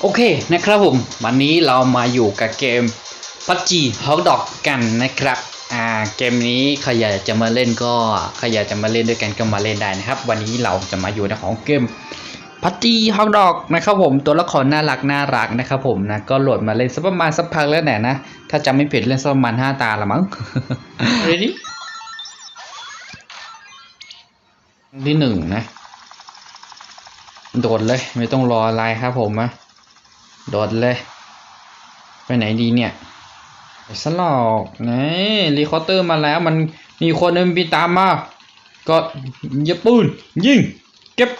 โอเคนะครับผม วันนี้เรามาอยู่กับเกม PUBG Hot Dog กันนะครับอ่าเกมนี้ใครอยากจะมาเล่นก็ใครอยากจะมาเล่นด้วยกันก็มาเล่นได้นะครับ วันนี้เราจะมาอยู่ในของเกม PUBG Hot Dog นะครับผมตัวละครน่ารักน่ารักนะครับผมนะก็โหลดมาเล่นสักประมาณสักพักแล้วแหละนะ ถ้าจำไม่ผิดเล่นสักประมาณห้าตาละมั้ง Ready ที่หนึ่งนะ โดดเลยไม่ต้องรออะไรครับผมอะ โดดเลย ไปไหนดีเนี่ยไปสลอกนี่รีคอร์เตอร์มาแล้วมันมีคนหนึงปีตามมา ก็ยิงปืน ยิง เก็บ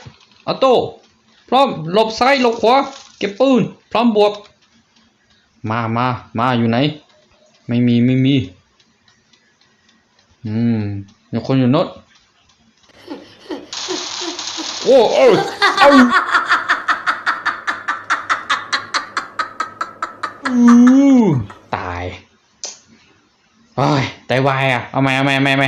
ออโต้พร้อมหลบซ้ายหลบขวาเก็บปืน พร้อมบวก มามามาอยู่ไหน ไม่มีไม่มี อืมมีคนอยู่นดโอ้โอ้ยเอ้าอู้ ตายโอ้ยตายวายอะ เอาไหมเอาไหมเอาไหมเอาไหม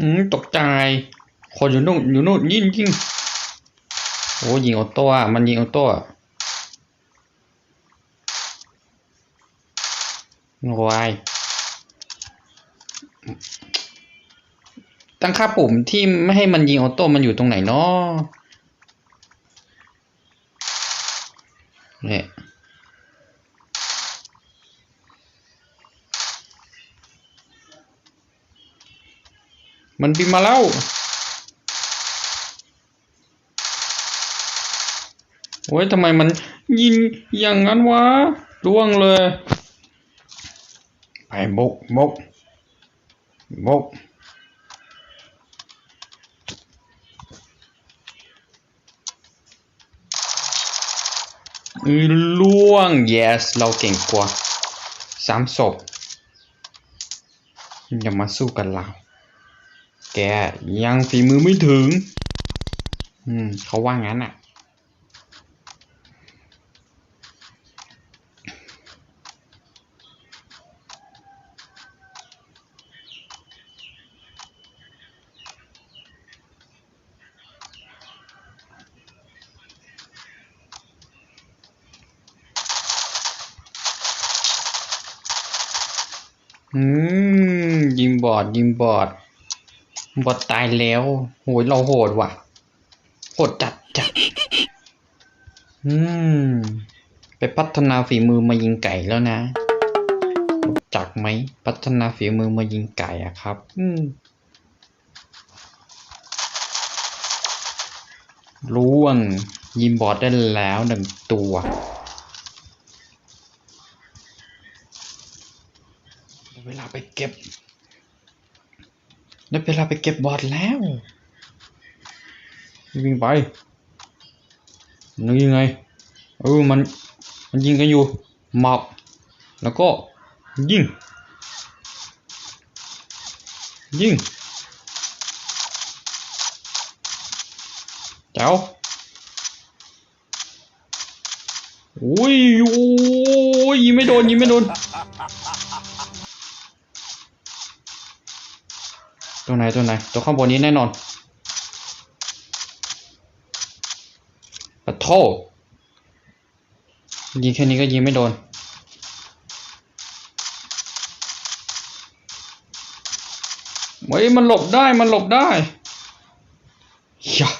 อืมตกใจ คนอยู่นู่นอยู่นู่นยิ่งยิ่ง โอ้ยิงออโต้อะมันยิงออโต้อะวายตั้งค่าปุ่มที่ไม่ให้มันยิงออโต้มันอยู่ตรงไหนเนาะเนี่ยมันบินมาแล้ว โอ้ยทำไมมันยิงอย่างนั้นวะร่วงเลย ไปบกบกบกอือล่วง yes เราเก่งกว่าสามศพอย่ามาสู้กันเรา แกยังฝีมือไม่ถึง อืม เขาว่างั้นอะ อืมยิงบอดยิงบอด บอดตายแล้วโหยเราโหดว่ะ โหดจัดจัดอืม ไปพัฒนาฝีมือมายิงไก่แล้วนะจักไหม พัฒนาฝีมือมายิงไก่อะครับ อืมล่วงยิงบอดได้แล้วหนึ่งตัว ลาไปเก็บได้เวลาไปเก็บบอดแล้ววิ่งไปนึกยังไงเออมันมันยิงกันอยู่หมอบแล้วก็ยิงยิงเจ้าอุ้ยโอ้ยยิงไม่โดนยิงไม่โดน ตัวไหนตัวไหน ตัวข้างบนนี้แน่นอนปะโทยิงแค่นี้ก็ยิงไม่โดน เฮ้ย มันหลบได้ มันหลบได้ยะ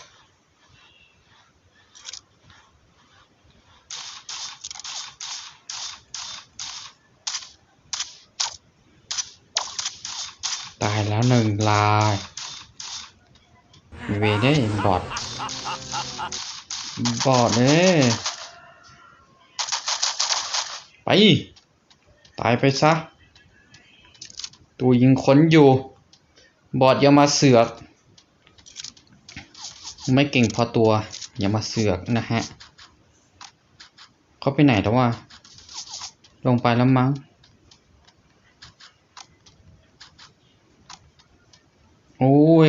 ตายแล้วหนึ่งลายเวได้บอดบอดเน่ไป ตายไปซะ ตัวยิงค้นอยู่ บอดอย่ามาเสือก ไม่เก่งพอตัว อย่ามาเสือกนะฮะ เขาไปไหนแล้ววะลงไปแล้วมั้ง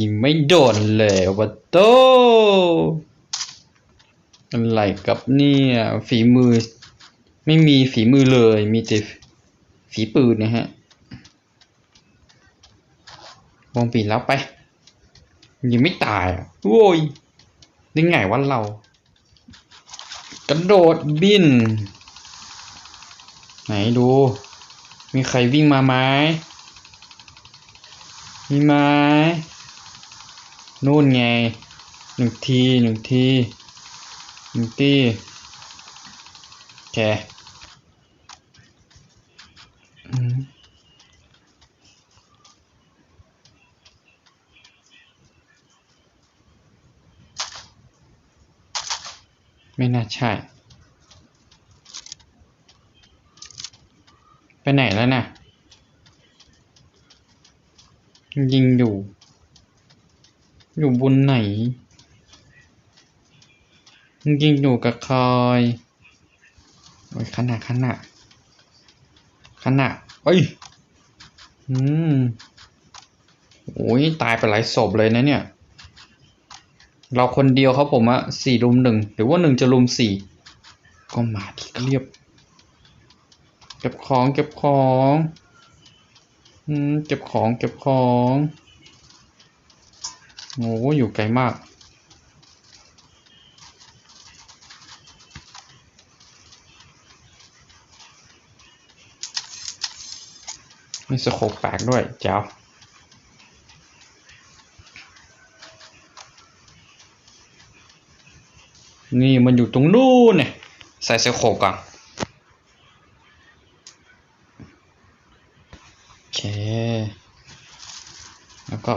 ยิงไม่โดนเลยวัตโตอะไรกับเนี่ยฝีมือ ไม่มีฝีมือเลยมีแต่ฝีปืนนะฮะวงปีนแล้วไปยังไม่ตายอะโว้ยได้ไงวะเรา กระโดดบิน ไหนดู มีใครวิ่งมาไหมมีไหม นู่นไงหนึ่งทีหนึ่งทีหนึ่งทีโอเคอืมไม่น่าใช่ ไปไหนแล้วน่ะยิงอยู่ อยู่บนไหนยิงอยู่กับใครโอ้ยขนาดขนาดขนาดเอ้ย อืมโอ้ยตายไปหลายศพเลยนะเนี่ย เราคนเดียวครับผมอะสี่รุมหนึ่งหรือว่าหนึ่งจะรุมสี่ก็มาที่เรียบ เก็บของเก็บของ อืม เก็บของเก็บของ โอ้อยู่ไกลมาก มีสโคปแปลกด้วยเจ้านี่มันอยู่ตรงนู้นเนี่ย ใส่สโคปก่อนโอเค แล้วก็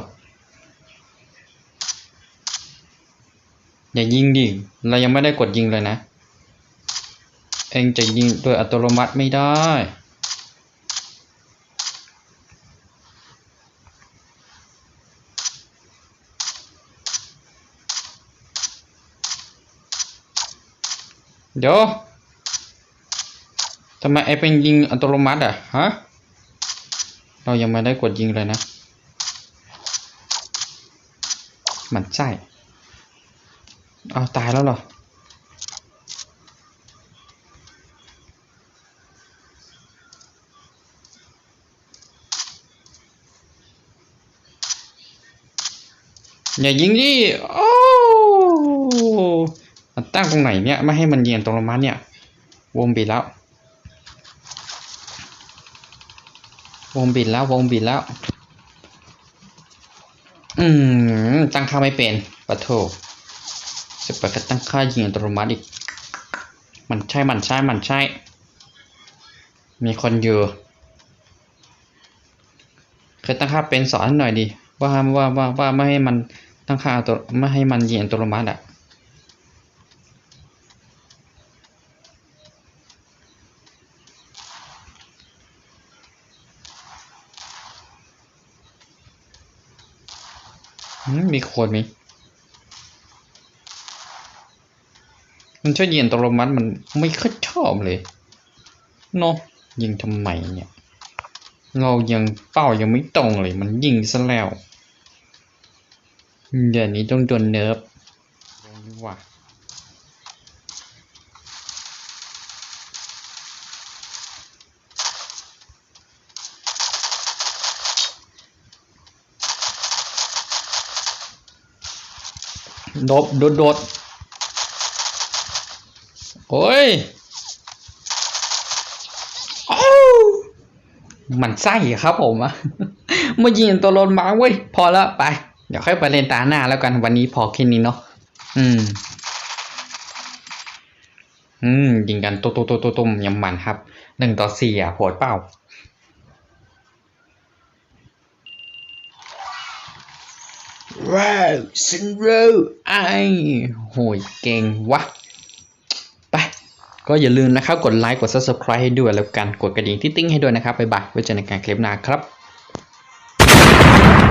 อย่ายิงดิ เรายังไม่ได้กดยิงเลยนะ เองจะยิงโดยอัตโนมัติไม่ได้ เดี๋ยวทำไมไอเป็นยิงอัตโนมัติอะฮะ เรายังไม่ได้กดยิงเลยนะ มันใช่ เอาตายแล้วเหรอ อย่ายิงดิโอ้มันตั้งตรงไหนเนี่ย ไม่ให้มันเยียนตรงลงมาเนี่ย วงบิดแล้ว วงบิดแล้ว วงบิดแล้ว อืม ตั้งค่าไม่เป็นปะโถ จะเปิดก็ตั้งค่ายิงอัตโนมัติอีก มันใช่ มันใช่ มันใช่ มีคนอยู่ เคยตั้งค่าเป็นสอนหน่อยดิว่าว่าว่าว่าไม่ให้มันตั้งค่าตัวไม่ให้มันยิงอัตโนมัติอะมมีคนไหม มันช่วยยิงอัตโนมัติมันไม่ค่อยชอบเลยเนาะยิงทำไมเนี่ย เรายังเป้ายังไม่ตรงเลย มันยิงซะแล้วเดี๋ยวนี้ต้องโดนเนิร์ฟว่ะโดดโดด โดดโอ้ยอ้าวมันไส้อะครับผมอะมายิงตัวโลนมาเว้ย พอแล้วไป เดี๋ยวค่อยไปเล่นตาหน้าแล้วกันวันนี้พอแค่นี้เนาะอืม อืม ยิงกันตุ้มตุ้มตุ้มตุ้มยำมันครับหนึ่งต่อสี่อะโหดเปล่าว้าวซินโรไอโหยเก่งวะไป ก็อย่าลืมนะครับกดไลค์กด subscribe ให้ด้วยแล้วกันกดกระดิ่งที่ติ้งให้ด้วยนะครับบ๊ายบายไว้เจอกันในการคลิปหน้าครับ